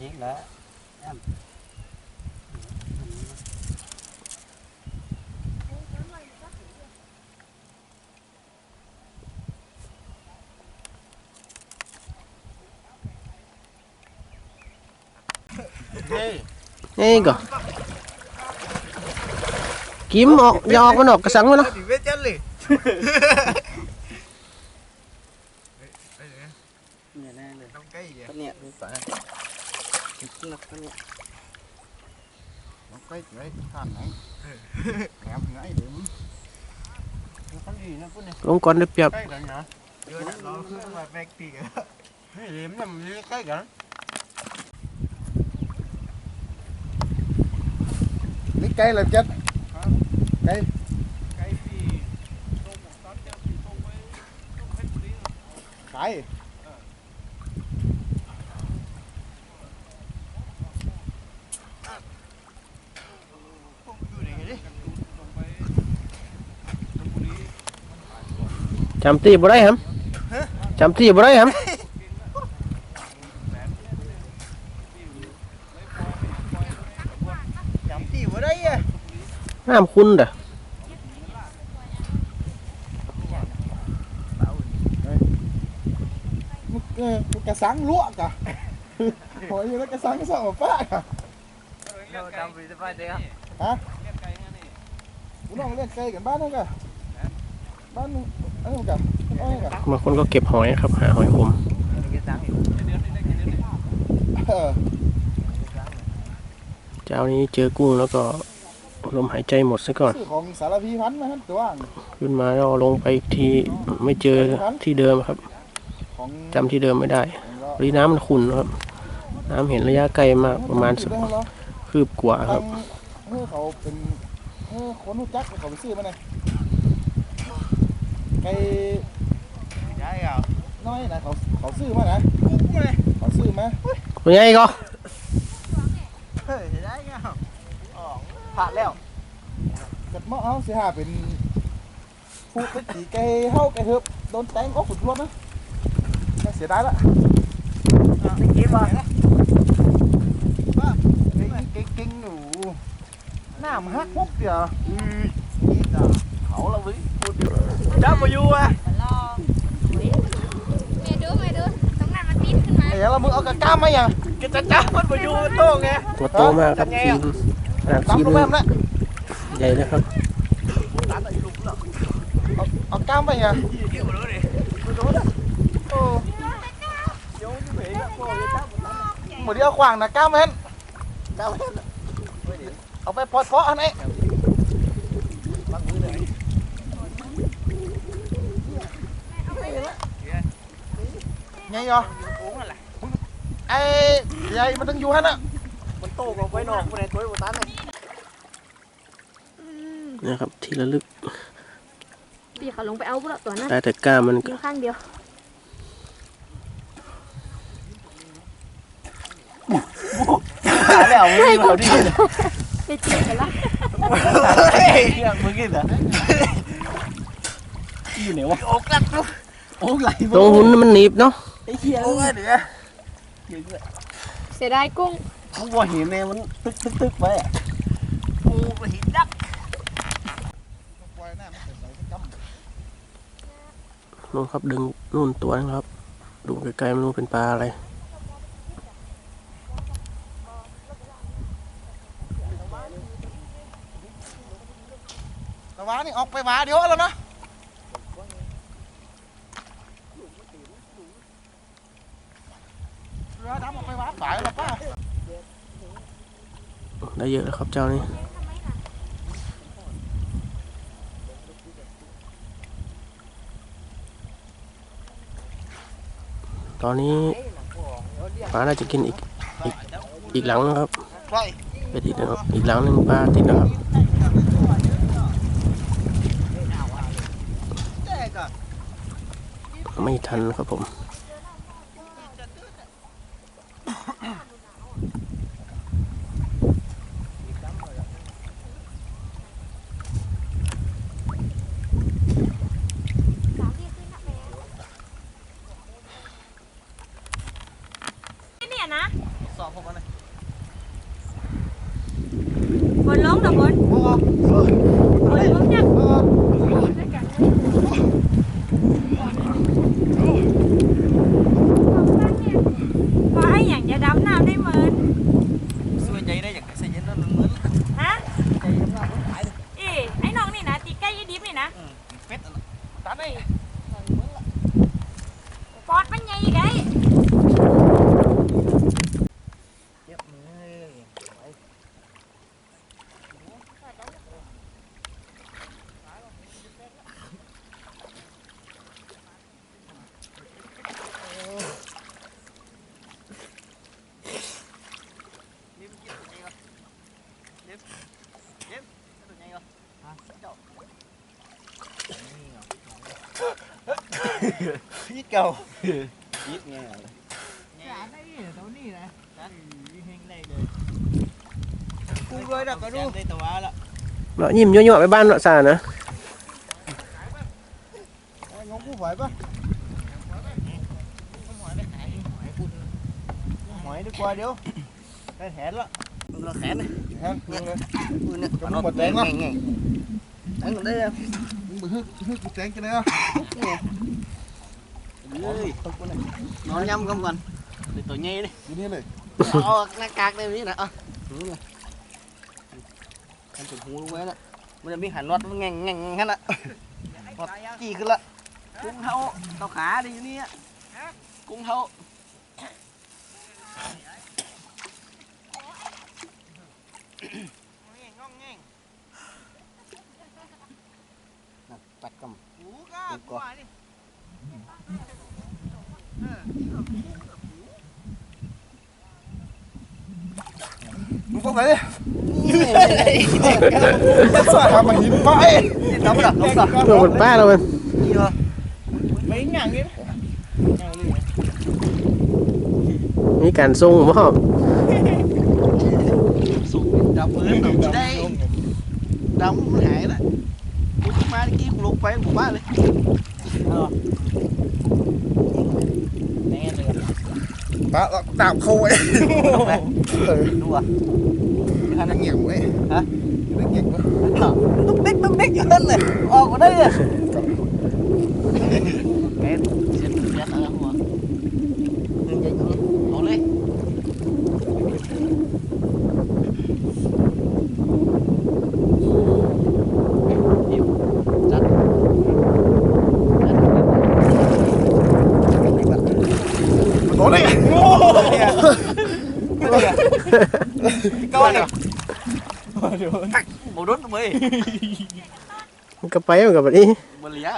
làm gì là em Ego. Kiếm một do nó ọt cái sắn nó. Nè nè, cái gì vậy? ยาออกมันออกกระสังมันเนาะ Thì biết chết liền เนี่ยแน่เลย Trong cây gì ก็เนี่ยดูไปนักก็เนี่ย Trong cây chỉ đấy Than này Em ngay điểm เขาดีนะพูดเนี่ยลงก่อนได้เปรียบใกล้กันนะ Đưa đặt nó cứ mà vẹt thì นี่เหลี่ยมเนี่ยมันใกล้กัน Lấy cây làm chết Cây Cái Không จำตีบ่ได้ครับจำตีบ่ได้ครับ Chấm gì vào đây à น้ำคุณเด้อ một cái sáng lụa cả hỏi như nó cái sáng cái sao mà phá cả เราจำไปได้เด้อ cũng nó lên cây cả bán nó cả bán ấy không cả ấy cả บา งคนก็เก็บหอยครับ หาหอยอม ờ เจ้านี้เจอกุ้งแล้วก็ลมหายใจหมดซะก่อน sự ของสารพีพันธุ์มาครับตัวอ่างขึ้นมาแล้วลงไปอีกทีไม่เจอที่เดิมครับของจำที่เดิมไม่ได้รีน้ำมันขุ่นครับ น้ำเห็นระยะไกลมากประมาณสักได้เหรอคืบกว่าครับทางเมื่อเขาเป็นเมื่อคนรู้จักเขาไปซื้อมา cái nói là khó khó xử mà này khó xử mà. Mình ngay con hạt leo giật mọ không sẽ hà bên phụ cái chỉ cái hâu cái hợp đốn tán ốc được luôn á. Nó sẽ đá đó. À, cái kia mà. Cái kinh đủ làm hát hút kìa. Ừ. đi giờ là ví จัดหม้อเอาเสียหาเป็นผู้เป็นตีไก่เฮาไก่เถิบโดนแตงก็ฝุ่นรวมนะน่าเสียดายละ ไม่คิดว่า cái kinh ngủ nam hát hút kìa đi giờ khẩu là với จ้ามาอยู่อ่ะ รอเมดูเมดูตรงนั้นมันปีนขึ้นมา để là mưa ở cả cam ấy à กิจจ้ามันมาอยู่โต้ไง ตัวโตม đi ở khoảng là cam hết cam hết ở về phọt phó anh ấy nhanh rồi โอ้อะไร ai vậy mà đừng du hết á มันโต้กับไว้นอกคนไหนตัวไอ้ตันเลยนะครับทีละลึกพี่เขาลงไปเอาพวกตัวนั้นได้แต่กล้ามมันอก็ยู่ข้างเดียวแล้วมึงเขาดิไปจีบกันละเฮ้ยมึงกินเหรออยู่ไหนวะโอ้กลับโอ้ไหลตรงหุ่นมันหนีบเนาะ ไอ้เหี้ยโอ้ยเดี๋ยวเสียดายกุ้งกูว่าเห็นเนี่ยมันตึกตึกตึกไปอะโอ้ไปหินดักนู่นครับดึงนู่นตัวนะครับ ดูไกลๆมันนู่นเป็นปลาอะไร Tao vá đi, ọc ไป vá điếu rồi nó Rồi, đám ọc ไป vá phải là quá ได้เยอะแล้วครับเจ้านี้ตอนนี้ปลาน่าจะกินอีกอีกอีกหลังนะครับเป็นอีกนะครับอีกหลังหนึ่งปลาติดนะครับไม่ทันครับผม Bồn lớn đâu bồn? Bồn bồn. Bồn lớn nha. Ít cầu Ít nghe Dạ, dạ. đây là tao đi này Đó hình này rồi Cùng rồi đọc cả đu Nó nhìn nhỏ nhỏ với ban lọ sàn nữa. Ngóng cũng phải quá. Mỏi đi qua điếu Đây hẹn lắm. Nó hẹn này Hẹn Nó bật đánh lắm Đánh còn đây em. Bự hức, hức bật đánh cho đây á nó nhâm không cần. Để tôi nghe đi. Như thế này. Ờ nó cạc đây như thế này ờ anh chuẩn hú luôn đấy bây giờ biết hẳn nó ngang ngang hết á. Hoặc kỳ cứ lận. Cũng hậu. Tao khá đi như thế á cũng hậu. Ngon ngang. Nè, bắt cầm. Ủa, có, có. มึงไปฮึกฮึกกูแตงกันเลยอะเลยนอนยำกันก่อนเป็นตัวใหญ่ดิอยู่นี่เลยเอาหน้ากากเลยนี่นะอะหูเลยหันจุดหูลงไว้น่ะมันจะมีหันน็อตมันแง่งแง่งแค่นั้นน็อตจี้ขึ้นละกุ้งเท้าเท้าขาดิอยู่นี่อะกุ้งเท้าปัดกำหูก้ากูว่านี่มึงก็ไปดิสาทำมาหินไปน้ำดับน้ำดับเพื่อคนป้าเรามันนี่เหรอไม่หยั่งนี่มีการทรงบ่ฮอบสูงดับมือดับได้ดับมันหายแล้วกูมาเมื่อกี้กูลงไปผมว่าเลยแน่เลย ปะตามเขาไว้ดูอะท่านเงียบไว้ฮะเงียบไว้ตุ๊กเด็กตุ๊กเด็กเยอะเลยออกมาได้เลยแกเสียเสียอะไรหัวเงินใหญ่จังเลยเอาเลยจัด โดนเลย ก้อนเนี่ย โมดุนมือมันก็ไปมันก็แบบนี้บริยะ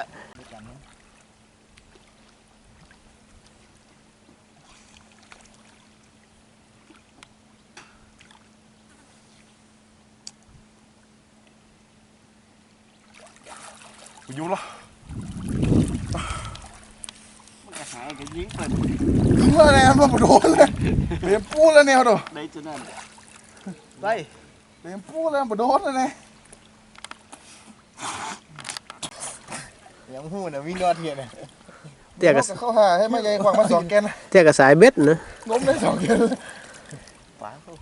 อยู่ละมันก็หายกันยิงเปิดยิงแล้วแนวมันโดนเลยเตรียมปูแล้วแนวตัวได้จนนั่นไปเตรียมปูแล้วมันโดนแล้วแนวยังหูนะวิ่งยอดเทียนเนี่ยเตี้ยกับเข้าหาให้มาใหญ่ขวางมาสองแกนเตี้ยกับสายเบ็ดนะล้มได้สองแกนฝาเขา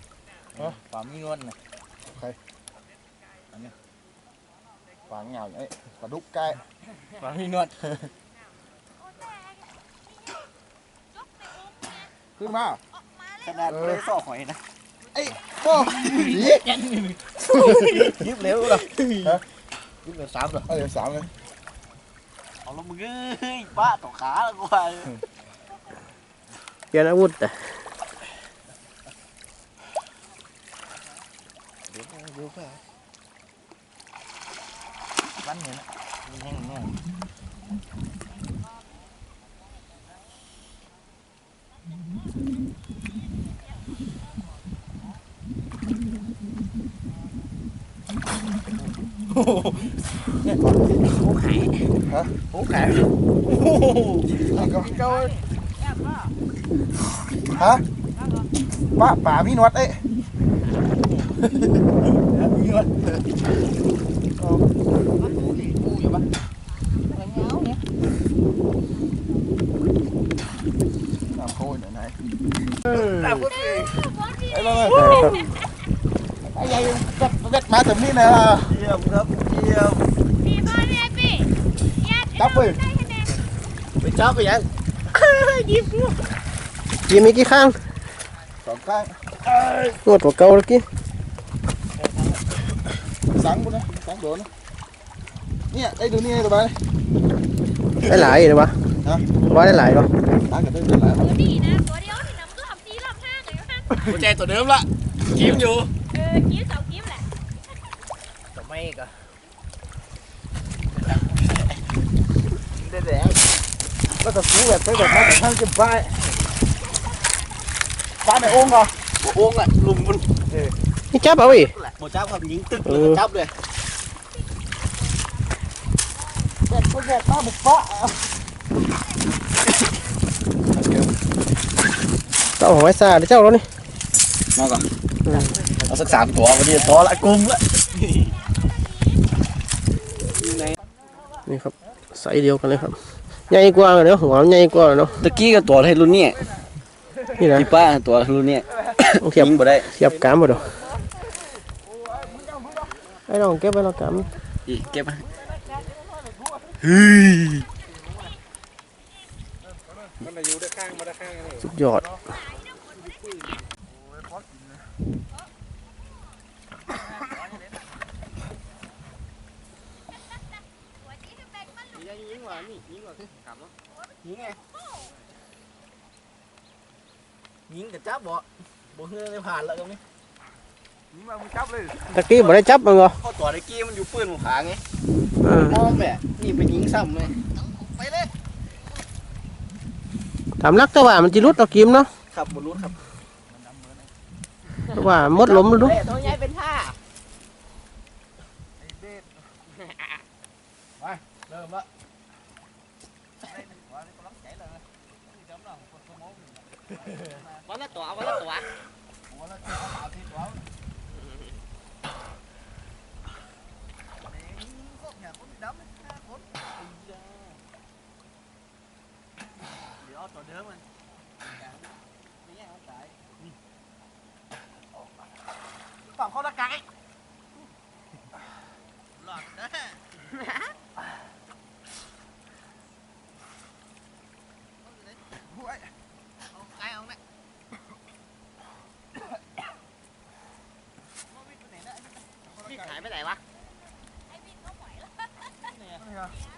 ฝามีนวลนะฝางเงาไอ้ปลาดุกไก่ฝามีนวลขึ้นมาขนาดไม่ได้ซ่อหอยนะก็ยียิบเร็วเลยยิบเร็วสามเลยเอาเดี๋ยวสามเลยเอาลงมือเฮ้ยป้าต่อขาแล้วกูว่าเปลี่ยนอาวุธอะ ấy bò giúp liễu đâu giúp liễu sám rồi. Giúp liễu sám rồi ông nó mừng ba tổ khá là quay. giờ nó bút à? Bắn nữa nhanh nhanh. hú hải hả hú hải câu hả bà bà mi nuột đấy mi nuột làm khôi nữa này làm rồi gì đây đây đây ดเลยๆไอ้เลยไอ้ใหญ่จับเวทมาถึงนี่นะเยี่ยมครับเยี่ยมปีบอลเนี่ยปีญาติจับไปได้คะแนนไปจับไปยังกินมีกี่ข้างสองข้างงวดกว่าเก่าแล้วกี้สังบุญนะสังโดนนะเนี่ยได้ดูนี่ให้ดูไปได้หลายเลยวะฮะว่าได้หลายเหรอสังกันได้เป็นหลายตัวนี้นะตัวเดียวนี่นะมันก็ทำซีรอบห้างเลยนะหัวใจตัวเดิมละกิมอยู่เออกิ้วสองกิ้วแหละแต่ไม่ก็ได้แดงแล้วก็สู้แบบไปแบบมาทางจะไปปลาในองค์ก่อนหัวโอ่งอะลุมมันนี่จับเอาอีก mấy cơ bắt đầu cứu về tới rồi bắt đầu cái vai. Qua mày uống không bộ uống lại lùm luôn. Ừ. Cái cháp bảo gì một cháp hầm những tức ừ. cháp đây. Đẹp quá đẹp quá một bọ tao hỏi xa để cháu nó đi. Nó cả ừ. nó sắc sám của nó đi to lại cung đấy นี่มองก่อนเอาสักสามตัววันนี้พอละกลุ่มละนี่ครับไซส์เดียวกันเลยครับใหญ่กว่าเนาะหัวมันใหญ่กว่าเนาะตะกี้ก็ตัวให้รุ่นนี้นี่นะพี่ป้าตัวรุ่นนี้ต้องเทียบยิงบ่ได้เทียบกามบ่ดอกไอ้น้องเก็บไว้เรากามอีเก็บมาสุดยอด ยิง ว่ะนี่ยิงว่ะคือขับเนาะยิงไงยิงกับจับบ่บ่เฮือได้ผ่านแล้วตรงนี้ยิงมามึงจับเลยตะกี้บ่ได้จับมันเหรอข้อตัวตะกี้มันอยู่ปืนหมูขาไงเออมองแบบนี่ไปยิงซ้ำเลยไปเลยถามนักแต่ว่ามันจิรุดเอากิมเนาะขับบ่รู้ครับแต่ว่าหมดลมแ quá nó tỏa quá nó tỏa. Quá nó tỏa. Bảo thì tỏa. Nhà có bị đấm đấy, có bị gì đó. Để ớt rồi đớm anh. ายไปไหนวะ ไอ้บินก็ปล่อยแล้วไอ้ใหญ่เนาะบนเนี่ยกำลัง